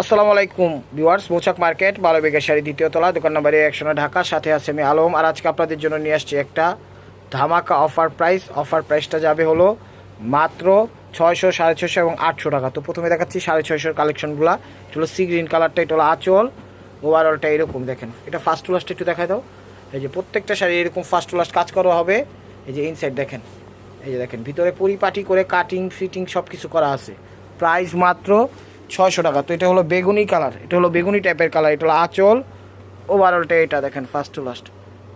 আসসালামু আলাইকুম, ভিউয়ার্স, মৌচাক মার্কেট বারো বিঘা শাড়ি দ্বিতীয় তলা, দোকান নম্বর একশো নয়, ঢাকা, সাথে আছে আমি আলম। আর আজকে আপনাদের জন্য নিয়ে আসছি একটা ধামাকা অফার প্রাইস। অফার প্রাইসটা যাবে হলো মাত্র ছয়শো, সাড়ে ছয়শো এবং আটশো টাকা। তো প্রথমে দেখাচ্ছি সাড়ে ছয়শোর কালেকশনগুলো। এটা হলো সি গ্রিন কালারটা, এটা হলো আঁচল। ওভারঅলটা এরকম দেখেন। এটা ফার্স্ট টু লাস্ট একটু দেখায় দাও। এই যে প্রত্যেকটা শাড়ি এরকম ফার্স্ট টু লাস্ট কাজ করা হবে। এই যে ইনসাইড দেখেন। এই যে দেখেন, ভিতরে পরিপাটি করে কাটিং ফিটিং সব কিছু করা আছে। প্রাইস মাত্র ছয়শো টাকা। তো এটা হলো বেগুনি কালার, এটা হলো বেগুনি টাইপের কালার, এটা হলো আঁচল। ওভারঅলটা এটা দেখেন ফার্স্ট টু লাস্ট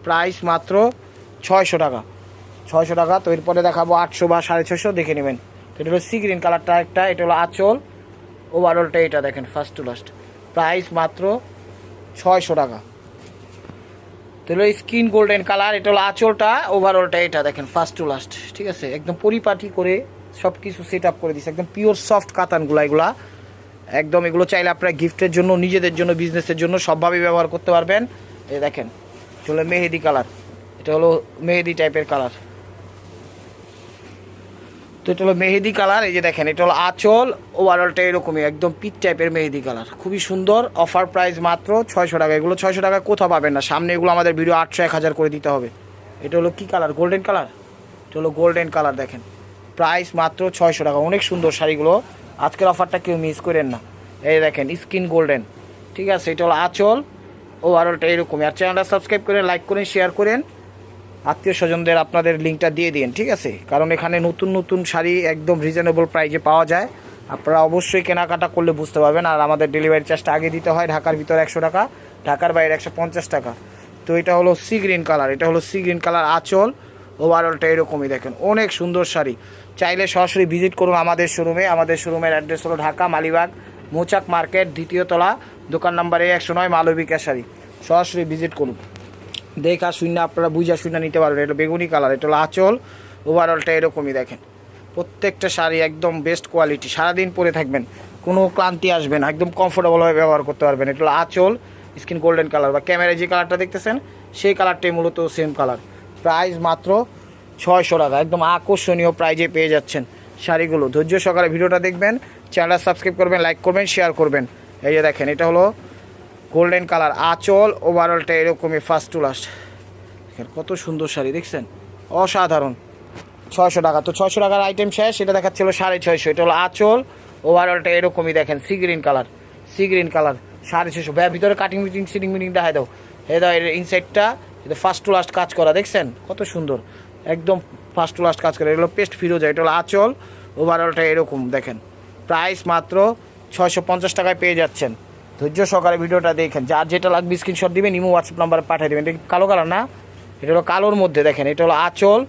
প্রাইস মাত্র ছয়শো টাকা। ছয়শো টাকা, তো এরপরে দেখাবো আটশো বা সাড়ে ছশো দেখে নেবেন। তো এটা হলো সি গ্রিন কালারটা একটা, এটা হলো আঁচল। ওভারঅলটা এটা দেখেন ফার্স্ট টু লাস্ট প্রাইস মাত্র ছয়শো টাকা। তো হলো স্কিন গোল্ডেন কালার এটা হলো আঁচলটা। ওভারঅলটা এটা দেখেন ফার্স্ট টু লাস্ট ঠিক আছে? একদম পরিপাটি করে সব কিছু সেট আপ করে দিচ্ছে একদম পিওর সফট কাতানগুলো এগুলা। একদম, এগুলো চাইলে আপনারা গিফটের জন্য, নিজেদের জন্য বিজনেসের জন্য সবভাবে ব্যবহার করতে পারবেন। এই দেখেন হলো মেহেদি কালার। এটা হলো মেহেদি টাইপের কালার। তো এটা হলো মেহেদি কালার, এই যে দেখেন, এটা হলো আঁচল ওভারঅলটা এরকমই, একদম পিচ টাইপের মেহেদি কালার। খুবই সুন্দর অফার প্রাইস মাত্র ছয়শো টাকা। এগুলো ছয়শো টাকা কোথাও পাবেন না, সামনে এগুলো আমাদের ভিডিও আটশো, এক হাজার করে দিতে হবে। এটা হলো কী কালার? Golden colour? এটা হলো গোল্ডেন কালার, দেখেন। প্রাইস মাত্র ছয়শো টাকা, অনেক সুন্দর শাড়িগুলো। আজকের অফারটা কেউ মিস করেন না। এই দেখেন স্কিন গোল্ডেন ঠিক আছে, এটা হলো আঁচল। ওভারঅলটা এরকমই। আর চ্যানেলটা সাবস্ক্রাইব করেন লাইক করেন শেয়ার করেন। আত্মীয় স্বজনদের আপনাদের লিঙ্কটা দিয়ে দিন, ঠিক আছে? কারণ এখানে নতুন নতুন শাড়ি একদম রিজনেবল প্রাইজে পাওয়া যায়। আপনারা অবশ্যই কেনাকাটা করলে বুঝতে পারবেন। আর আমাদের ডেলিভারি চার্জটা আগে দিতে হয় ঢাকার ভিতরে একশো টাকা, ঢাকার বাইরে একশো পঞ্চাশ টাকা। তো এটা হলো সি গ্রিন কালার এটা হলো সি গ্রিন কালার আঁচল। ওভারঅলটা এরকমই দেখেন, অনেক সুন্দর শাড়ি। চাইলে সরাসরি ভিজিট করুন আমাদের শোরুমে আমাদের শোরুমের অ্যাড্রেস হলো ঢাকা, মালিবাগ। মোচাক মার্কেট, দ্বিতীয় তলা, দোকান নাম্বারে একশো নয় মালবিকা শাড়ি সরাসরি ভিজিট করুন। দেখা শূন্য আপনারা বুঝা শূন্য নিতে পারবেন, এটা বেগুনি কালার এটা হলো আঁচল। ওভারঅলটা এরকমই দেখেন। প্রত্যেকটা শাড়ি একদম বেস্ট কোয়ালিটি সারাদিন পরে থাকবেন। কোনো ক্লান্তি আসবে না, একদম কমফোর্টেবলভাবে ব্যবহার করতে পারবেন। এটা হলো আঁচল স্কিন গোল্ডেন কালার বা ক্যামেরায় যে কালারটা দেখতেছেন, সেই কালারটাই মূলত সেম কালার প্রাইস মাত্র ছয়শো টাকা, একদম আকর্ষণীয় প্রাইজে পেয়ে যাচ্ছেন। শাড়িগুলো। ধৈর্য সহকারে ভিডিওটা দেখবেন, চ্যানেলটা সাবস্ক্রাইব করবেন লাইক করবেন শেয়ার করবেন। এই যে দেখেন, এটা হলো গোল্ডেন কালার আঁচল ওভারঅলটা এরকমই ফার্স্ট টু লাস্ট কত সুন্দর শাড়ি, দেখছেন? অসাধারণ। ছয়শো টাকা। তো ছয়শো টাকার আইটেম শেষ সেটা দেখাচ্ছিল সাড়ে ছয়শো। এটা হলো আঁচল ওভারঅলটা এরকমই দেখেন sea green colour sea green colour সাড়ে ছয়শো। ভাইয়া, ভিতরে কাটিং মিটিং সিটিং মিটিং দেখায় দাও। এই দাও, এর ইনসাইডটা এটা ফার্স্ট টু লাস্ট কাজ করা, দেখছেন? কত সুন্দর। একদম ফার্স্ট টু লাস্ট কাজ করে। এগুলো পেস্ট ফিরোজা এটা হলো আঁচল। ওভারঅলটা এরকম, দেখেন। প্রাইস মাত্র ছয়শো পঞ্চাশ টাকায় পেয়ে যাচ্ছেন। ধৈর্য সহকারে ভিডিওটা দেখেন। যার যেটা লাগবে স্ক্রিনশট দিবেন, ইমো হোয়াটসঅ্যাপ নাম্বারে পাঠিয়ে দেবেন। এটা কালো কালার না? এটা হলো কালোর মধ্যে, দেখেন। এটা হলো আঁচল।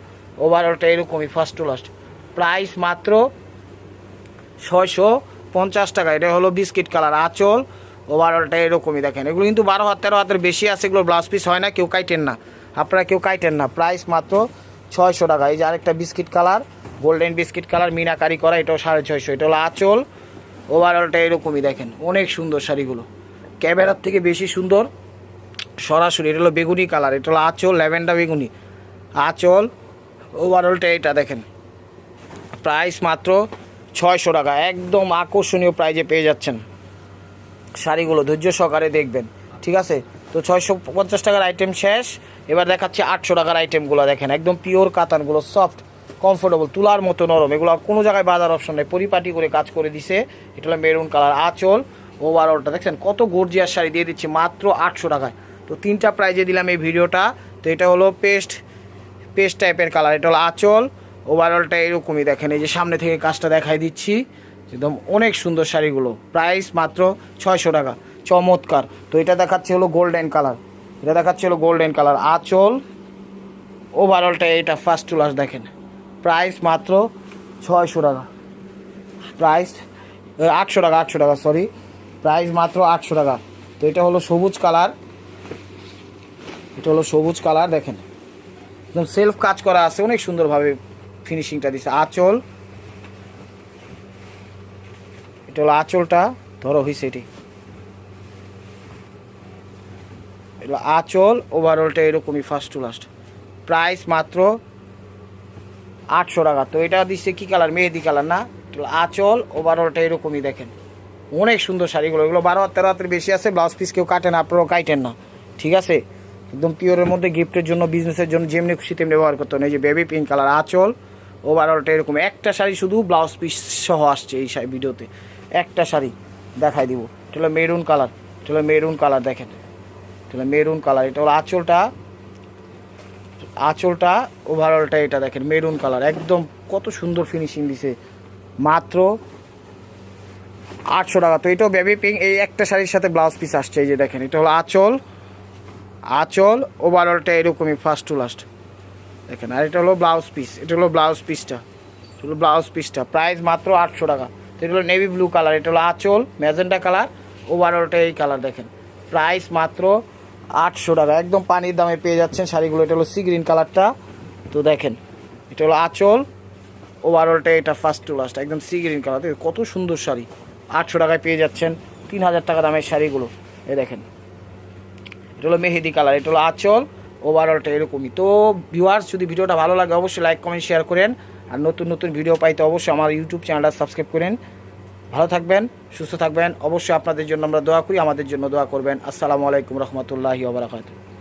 ওভারঅলটা এরকমই, ফার্স্ট টু লাস্ট। প্রাইস মাত্র ছয়শো পঞ্চাশ টাকা। এটা হলো বিস্কিট কালার, আঁচল। ওভারঅলটা এরকমই, দেখেন। এগুলো কিন্তু বারো হাত, তেরো হাতের বেশি আছে। এগুলো ব্লাউজ পিস হয় না, কেউ কাইটেন না। আপনারা কেউ কাইটেন না। প্রাইস মাত্র ছয়শো টাকা। এই যে আরেকটা biscuit colour, golden biscuit colour, meenakari করা, এটাও সাড়ে ছয়শো। এটা হলো আঁচল। ওভারঅলটা এরকমই দেখেন, অনেক সুন্দর শাড়িগুলো। ক্যামেরার থেকে বেশি সুন্দর, সরাসরি। এটা হলো বেগুনি কালার, এটা হলো আঁচল, ল্যাভেন্ডার বেগুনি। আঁচল ওভারঅলটা এটা দেখেন। প্রাইস মাত্র ছয়শো টাকা। একদম আকর্ষণীয় প্রাইজে পেয়ে যাচ্ছেন। শাড়িগুলো ধৈর্য সহকারে দেখবেন। ঠিক আছে? তো ছয়শো পঞ্চাশ টাকার আইটেম শেষ। এবার দেখাচ্ছি আটশো টাকার আইটেমগুলো দেখেন। একদম পিওর কাতানগুলো সফট কমফোর্টেবল তুলার মতো নরম। এগুলো আর কোনো জায়গায় বাজার অপশন নেই। পরিপাটি করে কাজ করে দিছে। এটা হলো মেরুন কালার আঁচল। ওভারঅলটা দেখছেন, কত গর্জিয়ার শাড়ি দিয়ে দিচ্ছি মাত্র আটশো টাকায়। তো তিনটা প্রাইজে দিলাম এই ভিডিওটা। তো এটা হলো পেস্ট পেস্ট টাইপের কালার এটা হলো আঁচল। ওভারঅলটা এরকমই দেখেন। এই যে সামনে থেকে কাজটা দেখাই দিচ্ছি। একদম অনেক সুন্দর শাড়িগুলো। প্রাইস মাত্র ছয়শো টাকা। চমৎকার। তো এটা দেখাচ্ছে হলো গোল্ডেন কালার এটা দেখাচ্ছে হলো গোল্ডেন কালার আঁচল ওভারঅলটা এটা ফার্স্ট টু লাস্ট দেখেন। প্রাইস মাত্র ছয়শো টাকা। প্রাইস আটশো টাকা আটশো টাকা সরি প্রাইস মাত্র আটশো টাকা। তো এটা হলো সবুজ কালার এটা হলো সবুজ কালার দেখেন। একদম সেলফ কাজ করা আছে, অনেক সুন্দরভাবে ফিনিশিংটা দিছে। আঁচল। এটা হলো আঁচলটা, ধরো হয়েছে এটি। এটা আঁচল ওভারঅলটা এরকমই ফার্স্ট টু লাস্ট প্রাইস মাত্র আটশো টাকা। তো এটা দিচ্ছে কী কালার মেহেদি কালার না? হলো আঁচল ওভারঅলটা এরকমই দেখেন। অনেক সুন্দর শাড়িগুলো। এগুলো বারো হাত তেরো হাতের বেশি আছে ব্লাউজ পিস কেউ কাটেন আপনারাও কাটেন না। ঠিক আছে? একদম পিওরের মধ্যে গিফটের জন্য বিজনেসের জন্য, যেমনি খুশি তেমনি ব্যবহার করতে এই যে বেবি পিঙ্ক কালার আঁচল ওভারঅলটা এরকম। একটা শাড়ি শুধু ব্লাউজ পিস সহ আসছে এই ভিডিওতে। একটা শাড়ি দেখাই দিব। এটা মেরুন কালার এটা মেরুন কালার দেখেন। এটা হলো মেরুন কালার, এটা হলো আঁচলটা আঁচলটা ওভারঅলটা এটা দেখেন, মেরুন কালার, একদম কত সুন্দর ফিনিশিং দিছে, মাত্র আটশো টাকা। তো এটাও বেবি পিঙ্ক এই একটা শাড়ির সাথে ব্লাউজ পিস আসছে, এই যে দেখেন, এটা হলো আঁচল আঁচল ওভারঅলটা এরকমই ফার্স্ট টু লাস্ট দেখেন, আর এটা হলো ব্লাউজ পিস এটা হলো ব্লাউজ পিসটা এটা হলো ব্লাউজ পিসটা প্রাইস মাত্র আটশো টাকা। তো এটা হলো নেভি ব্লু কালার এটা হলো আঁচল ম্যাজেন্টা কালার ওভারঅলটা এই কালার দেখেন প্রাইস মাত্র আটশো টাকা। একদম পানির দামে পেয়ে যাচ্ছেন শাড়িগুলো। এটা হলো সি গ্রিন কালারটা। তো দেখেন, এটা হলো আঁচল। ওভারঅলটা এটা ফার্স্ট টু লাস্ট একদম সি গ্রিন কালার। কত সুন্দর শাড়ি। আটশো টাকায় পেয়ে যাচ্ছেন তিন হাজার টাকা দামের শাড়িগুলো। এ দেখেন, এটা হলো মেহেদি কালার, এটা হলো আঁচল। ওভারঅলটা এরকমই। তো ভিউয়ার্স যদি ভিডিওটা ভালো লাগে, অবশ্যই লাইক কমেন্ট শেয়ার করেন। আর নতুন নতুন ভিডিও পাইতে অবশ্যই আমার ইউটিউব চ্যানেলটা সাবস্ক্রাইব করেন। ভালো থাকবেন, সুস্থ থাকবেন। অবশ্যই আপনাদের জন্য আমরা দোয়া করি, আমাদের জন্য দোয়া করবেন। আসসালামু আলাইকুম রহমতুল্লাহি ওবরাকাতুহ